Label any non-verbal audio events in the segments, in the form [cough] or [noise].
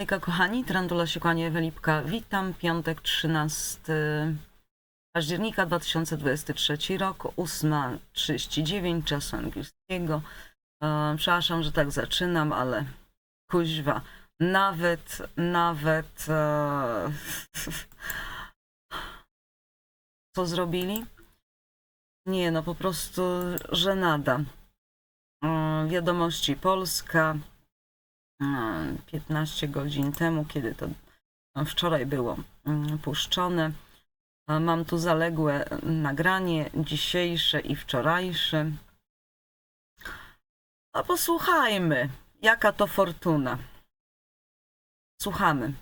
Hejka kochani, Trandula się kłania, Ewa Lipka. Witam, piątek 13 października 2023 rok, 8.39 czasu angielskiego. E, przepraszam, że tak zaczynam, ale kuźwa, nawet, nawet e, [laughs] co zrobili? Nie, no po prostu żenada. E, Wiadomości Polska. E, 15 godzin temu, kiedy to wczoraj było mm, puszczone. Mam tu zaległe nagranie dzisiejsze i wczorajsze. A posłuchajmy, jaka to fortuna. Słuchamy.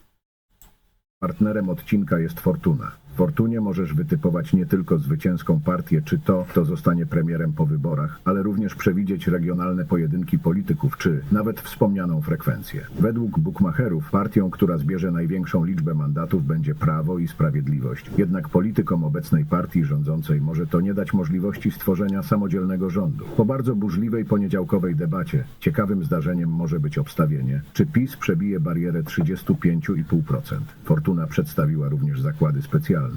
Partnerem odcinka jest Fortuna. Fortunie możesz wytypować nie tylko zwycięską partię czy to, kto zostanie premierem po wyborach, ale również przewidzieć regionalne pojedynki polityków czy nawet wspomnianą frekwencję. Według bukmacherów partią, która zbierze największą liczbę mandatów będzie Prawo i Sprawiedliwość. Jednak politykom obecnej partii rządzącej może to nie dać możliwości stworzenia samodzielnego rządu. Po bardzo burzliwej poniedziałkowej debacie ciekawym zdarzeniem może być obstawienie, czy PiS przebije barierę 35,5%. Fortuna przedstawiła również zakłady specjalne.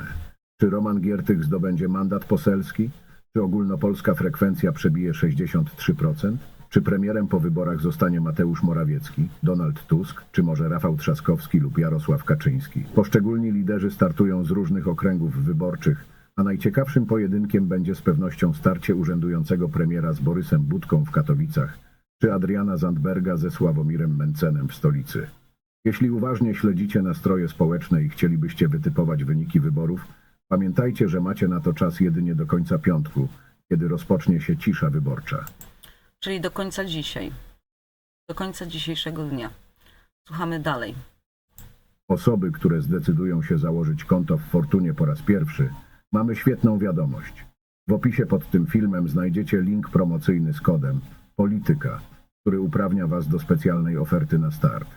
Czy Roman Giertych zdobędzie mandat poselski? Czy ogólnopolska frekwencja przebije 63%? Czy premierem po wyborach zostanie Mateusz Morawiecki, Donald Tusk, czy może Rafał Trzaskowski lub Jarosław Kaczyński? Poszczególni liderzy startują z różnych okręgów wyborczych, a najciekawszym pojedynkiem będzie z pewnością starcie urzędującego premiera z Borysem Budką w Katowicach, czy Adriana Zandberga ze Sławomirem Mencenem w stolicy. Jeśli uważnie śledzicie nastroje społeczne i chcielibyście wytypować wyniki wyborów, pamiętajcie, że macie na to czas jedynie do końca piątku, kiedy rozpocznie się cisza wyborcza. Czyli do końca dzisiaj. Do końca dzisiejszego dnia. Słuchamy dalej. Osoby, które zdecydują się założyć konto w Fortunie po raz pierwszy, mamy świetną wiadomość. W opisie pod tym filmem znajdziecie link promocyjny z kodem Polityka, który uprawnia Was do specjalnej oferty na start.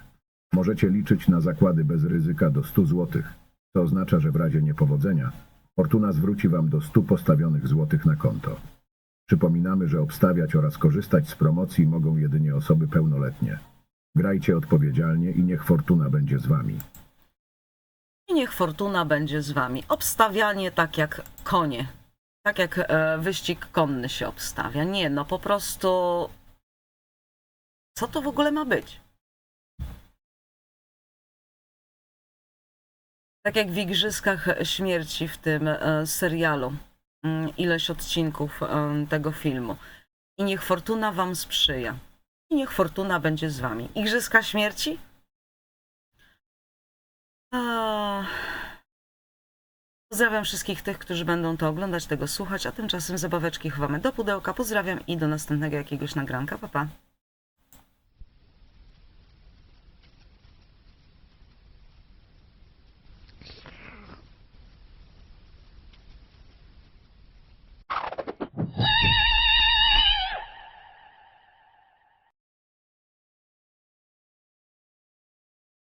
Możecie liczyć na zakłady bez ryzyka do 100 zł, co oznacza, że w razie niepowodzenia Fortuna zwróci Wam do 100 postawionych złotych na konto. Przypominamy, że obstawiać oraz korzystać z promocji mogą jedynie osoby pełnoletnie. Grajcie odpowiedzialnie i niech Fortuna będzie z Wami. I niech fortuna będzie z wami. Obstawianie tak jak konie. Tak jak e, wyścig konny się obstawia. Nie, no po prostu. Co to w ogóle ma być? Tak jak w Igrzyskach Śmierci w tym e, serialu. Mm, Ileś odcinków e, tego filmu. I niech fortuna wam sprzyja. I niech fortuna będzie z wami. Igrzyska Śmierci? Pozdrawiam wszystkich tych, którzy będą to oglądać, tego słuchać, a tymczasem zabaweczki chowamy do pudełka. Pozdrawiam i do następnego jakiegoś nagranka. Pa, pa.